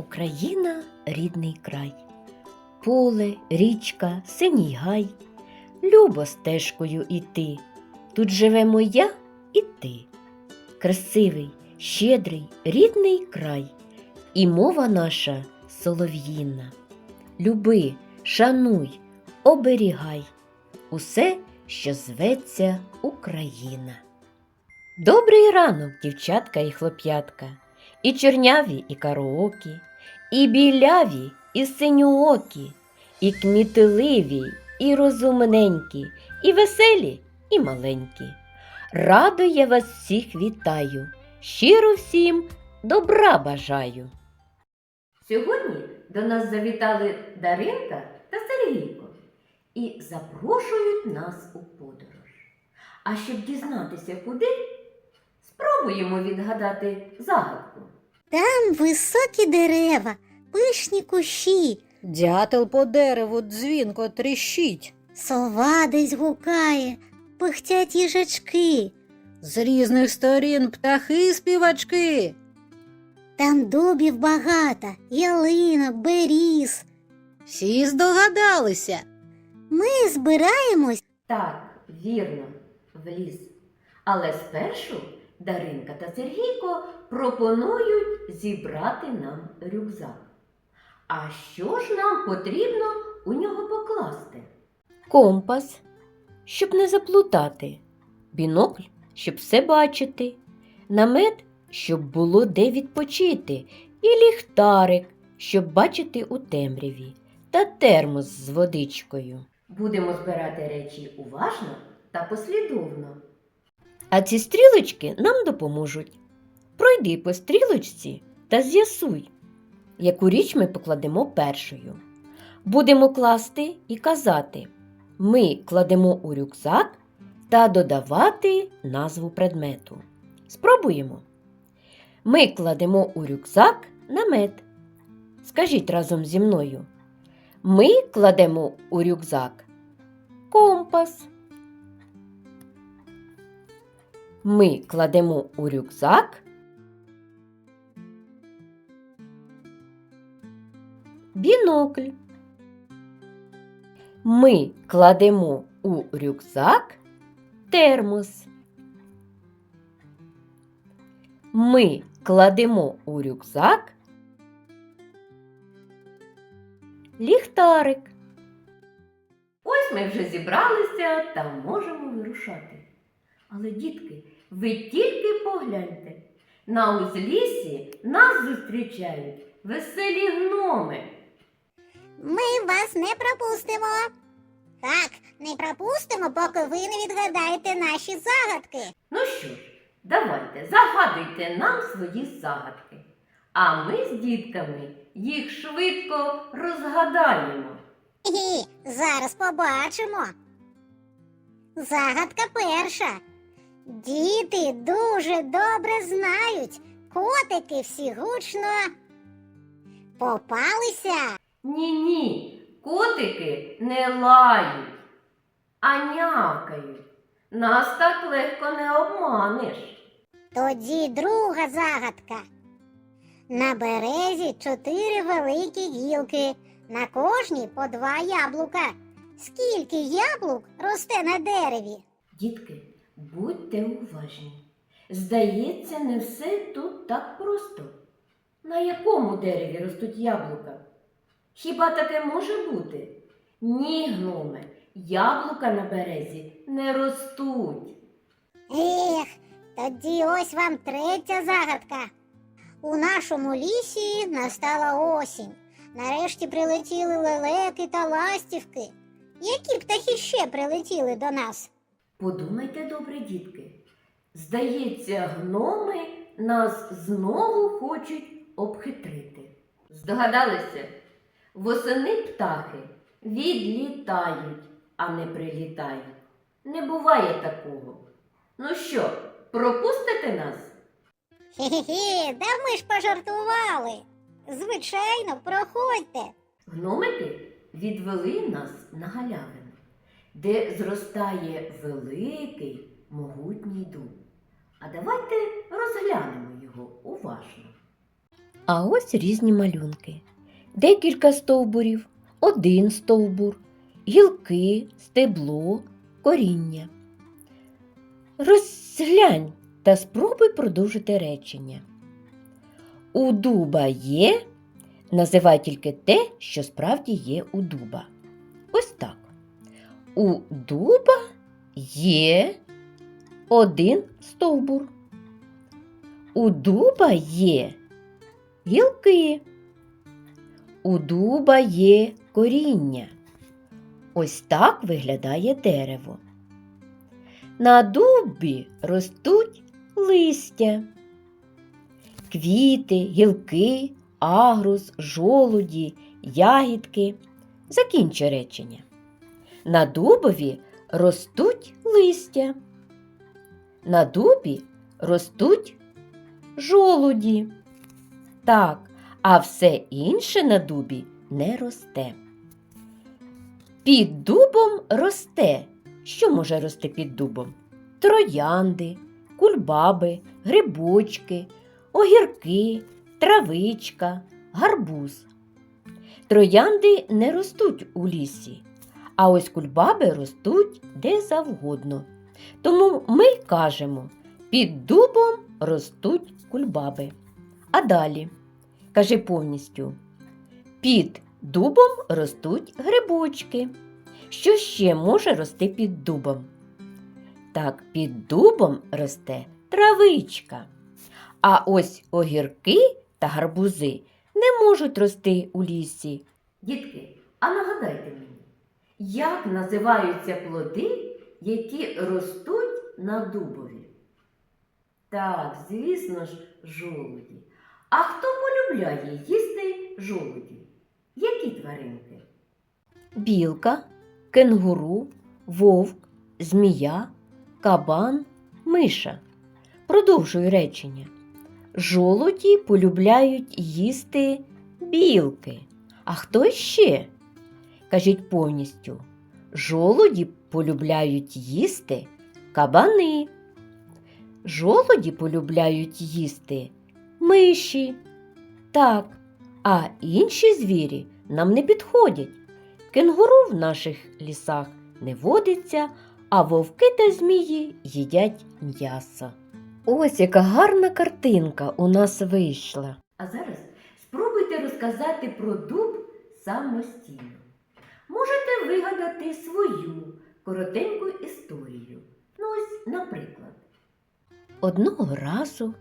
Україна рідний край, поле, річка, синій гай, любо стежкою іти. Тут живемо я і ти. Красивий, щедрий, рідний край, і мова наша солов'їна. Люби, шануй, оберігай усе, що зветься Україна. Добрий ранок, дівчатка і хлоп'ятка, і чорняві, і кароокі, і біляві, і синьоокі, і кмітливі, і розумненькі, і веселі, і маленькі. Радо я вас всіх вітаю, щиро всім добра бажаю. Сьогодні до нас завітали Даринка та Сергійко і запрошують нас у подорож. А щоб дізнатися куди, спробуємо відгадати загадку. Там високі дерева, пишні кущі, Дятел по дереву дзвінко тріщить, сова десь гукає, пихтять їжачки. з різних сторін птахи співачки. Там дубів багато, ялинок, беріз. Всі здогадалися. Ми збираємось. Так, вірно, в ліс. Але спершу Даринка та Сергійко пропонують зібрати нам рюкзак. А що ж нам потрібно у нього покласти? Компас, щоб не заплутати, бінокль, щоб все бачити, намет, щоб було де відпочити, і ліхтарик, щоб бачити у темряві, та термос з водичкою. Будемо збирати речі уважно та послідовно. А ці стрілочки нам допоможуть. Пройди по стрілочці та з'ясуй, яку річ ми покладемо першою. Будемо класти і казати: ми кладемо у рюкзак та додавати назву предмету. Спробуємо. Ми кладемо у рюкзак намет. Скажіть разом зі мною. Ми кладемо у рюкзак компас. Ми кладемо у рюкзак бінокль. Ми кладемо у рюкзак термос. Ми кладемо у рюкзак ліхтарик. Ось ми вже зібралися та можемо вирушати. Але, дітки, ви тільки погляньте. На узліссі нас зустрічають веселі гноми. Ми вас не пропустимо. Так, не пропустимо, поки ви не відгадаєте наші загадки. Ну що ж, давайте загадуйте нам свої загадки. А ми з дітками їх швидко розгадаємо. Гі, зараз побачимо. Загадка перша. Діти дуже добре знають. Котики всі гучно попалися. Ні-ні, котики не лають, а нявкають. Нас так легко не обманеш. Тоді друга загадка. На березі чотири великі гілки, на кожній по два яблука. Скільки яблук росте на дереві? Дітки, будьте уважні. Здається, не все тут так просто. На якому дереві ростуть яблука? Хіба таке може бути? Ні, гноме, яблука на березі не ростуть. Ех, тоді ось вам третя загадка. У нашому лісі настала осінь. Нарешті прилетіли лелеки та ластівки. Які птахи ще прилетіли до нас? Подумайте, добре, дітки. Здається, гноми нас знову хочуть обхитрити. Здогадалися? Восени птахи відлітають, а не прилітають. Не буває такого. Ну що, пропустите нас? Хе-хе-хе, да ми ж пожартували. Звичайно, проходьте. Гномики відвели нас на галявину, де зростає великий могутній дуб. А давайте розглянемо його уважно. А ось різні малюнки. Декілька стовбурів, один стовбур, гілки, стебло, коріння. Розглянь та спробуй продовжити речення. У дуба є, називай тільки те, що справді є у дуба. Ось так. У дуба є один стовбур. У дуба є гілки. У дуба є коріння. Ось так виглядає дерево. На дубі ростуть листя, квіти, гілки, агрус, жолуді, ягідки. Закінчу речення. На дубові ростуть листя. На дубі ростуть жолуді. Так, а все інше на дубі не росте. Під дубом росте. Що може рости під дубом? Троянди, кульбаби, грибочки, огірки, травичка, гарбуз. Троянди не ростуть у лісі, а ось кульбаби ростуть де завгодно. Тому ми кажемо, під дубом ростуть кульбаби. А далі кажи повністю. Під дубом ростуть грибочки. Що ще може рости під дубом? Так, під дубом росте травичка. А ось огірки та гарбузи не можуть рости у лісі. Дітки, а нагадайте мені, як називаються плоди, які ростуть на дубові? Так, звісно ж, жолуді. А хто полюбляє їсти жолуді? Які тваринки? Білка, кенгуру, вовк, змія, кабан, миша. Продовжую речення. Жолуді полюбляють їсти білки. А хто ще? Кажіть повністю. Жолуді полюбляють їсти кабани. Жолуді полюбляють їсти миші. Так, а інші звірі нам не підходять. Кенгуру в наших лісах не водиться, а вовки та змії їдять м'ясо. Ось яка гарна картинка у нас вийшла. А зараз спробуйте розказати про дуб самостійно. Можете вигадати свою коротеньку історію. Ну ось, наприклад. Одного разу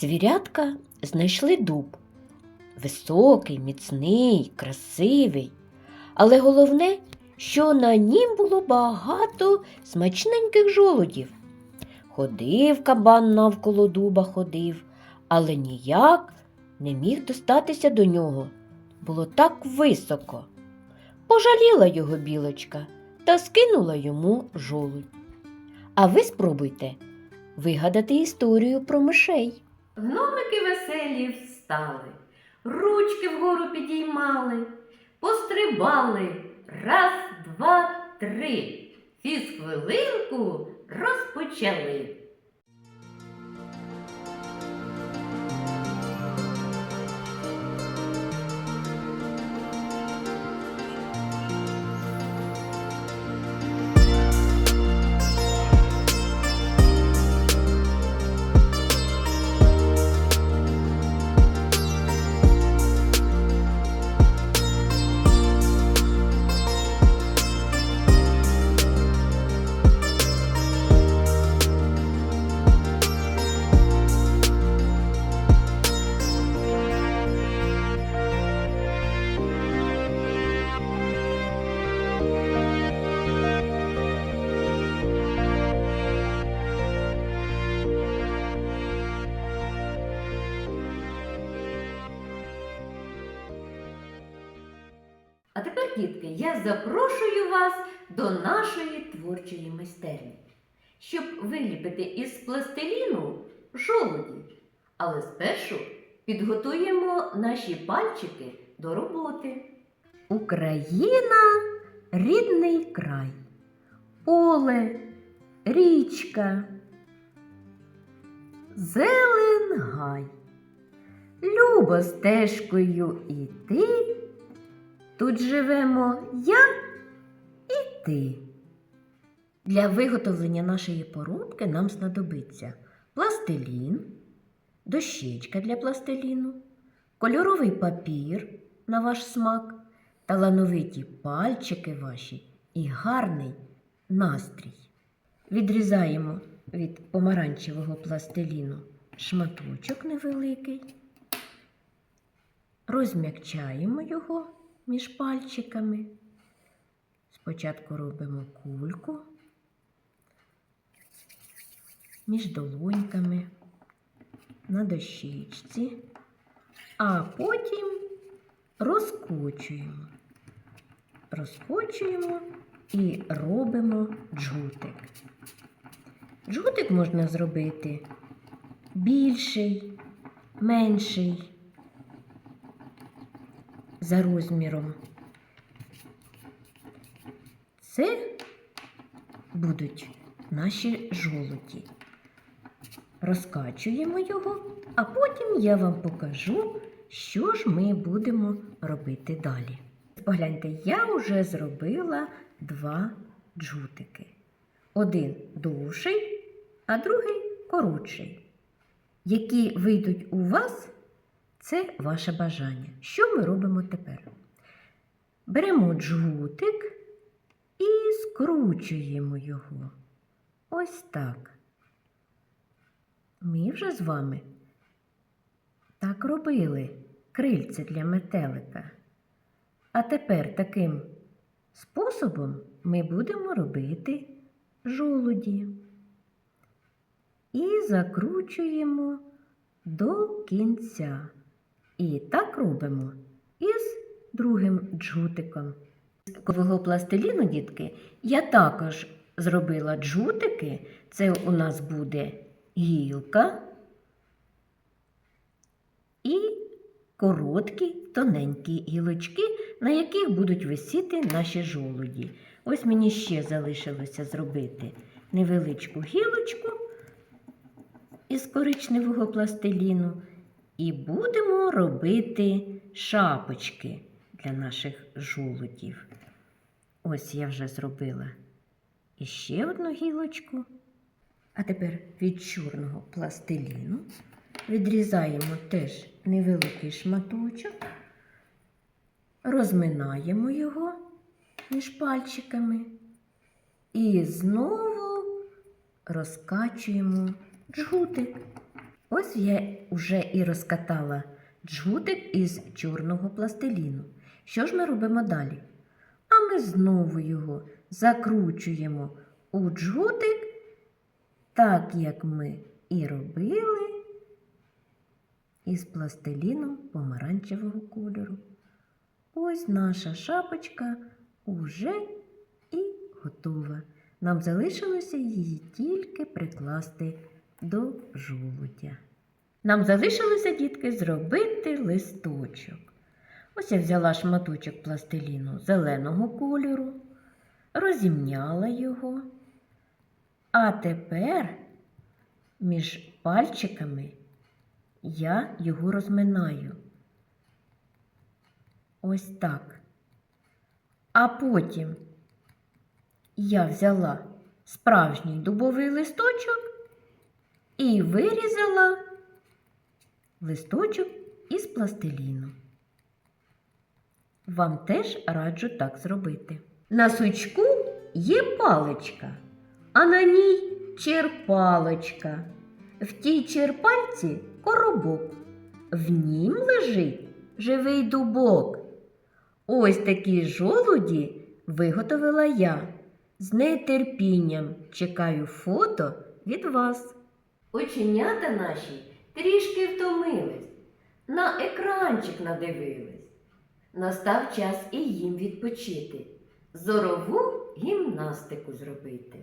звірятка знайшли дуб. Високий, міцний, красивий. Але головне, що на нім було багато смачненьких жолудів. Ходив кабан навколо дуба ходив, але ніяк не міг достатися до нього. Було так високо. Пожаліла його білочка та скинула йому жолудь. А ви спробуйте вигадати історію про мишей. Гномики веселі встали, ручки вгору підіймали, пострибали. Раз, два, три. Фізхвилинку розпочали. Я запрошую вас до нашої творчої майстерні, щоб виліпити із пластиліну жолуді. Але спершу підготуємо наші пальчики до роботи. Україна рідний край, поле, річка, зелен гай. любо стежкою іти. Тут живемо я і ти. Для виготовлення нашої поробки нам знадобиться пластилін, дощечка для пластиліну, кольоровий папір на ваш смак, талановиті пальчики ваші і гарний настрій. Відрізаємо від помаранчевого пластиліну шматочок невеликий, розм'якчаємо його між пальчиками. Спочатку робимо кульку між долоньками на дощечці, а потім розкочуємо. Розкочуємо і робимо джгутик. Джгутик можна зробити більший, менший за розміром. Це будуть наші жолуді. Розкачуємо його, а потім я вам покажу, що ж ми будемо робити далі. Погляньте, я вже зробила два джутики. Один довший, а другий коротший. Які вийдуть у вас, це ваше бажання. Що ми робимо тепер? Беремо джгутик і скручуємо його. Ось так. Ми вже з вами так робили крильце для метелика. А тепер таким способом ми будемо робити жолуді. І закручуємо до кінця. І так робимо із другим джгутиком. З кового пластиліну, дітки, я також зробила джгутики. Це у нас буде гілка і короткі, тоненькі гілочки, на яких будуть висіти наші жолуді. Ось мені ще залишилося зробити невеличку гілочку із коричневого пластиліну. І будемо робити шапочки для наших жолудів. Ось я вже зробила іще одну гілочку. А тепер від чорного пластиліну відрізаємо теж невеликий шматочок, розминаємо його між пальчиками і знову розкачуємо джгутик. Ось я вже і розкатала джгутик із чорного пластиліну. Що ж ми робимо далі? А ми знову його закручуємо у джгутик, так як ми і робили із пластиліном помаранчевого кольору. Ось наша шапочка уже і готова. Нам залишилося її тільки прикласти до жолудя. Нам залишилося, дітки, зробити листочок. Ось я взяла шматочок пластиліну зеленого кольору, розімняла його. А тепер між пальчиками я його розминаю. Ось так. А потім я взяла справжній дубовий листочок і вирізала листочок із пластиліну. Вам теж раджу так зробити. На сучку є паличка, а на ній черпалочка. В тій черпальці коробок. В нім лежить живий дубок. Ось такі жолуді виготовила я. З нетерпінням чекаю фото від вас. Оченята наші трішки втомились, на екранчик надивились. Настав час і їм відпочити, зорову гімнастику зробити.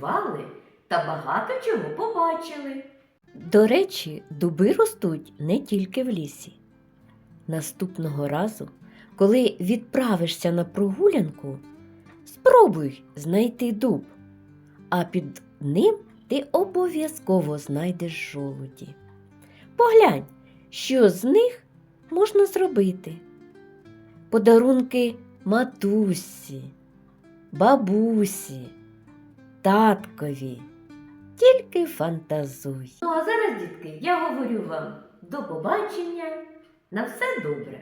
Помандрували та багато чого побачили. До речі, дуби ростуть не тільки в лісі. Наступного разу, коли відправишся на прогулянку, спробуй знайти дуб, а під ним ти обов'язково знайдеш жолуді. Поглянь, що з них можна зробити. Подарунки матусі бабусі, таткові. Тільки фантазуй. Ну а зараз, дітки, я говорю вам до побачення. На все добре.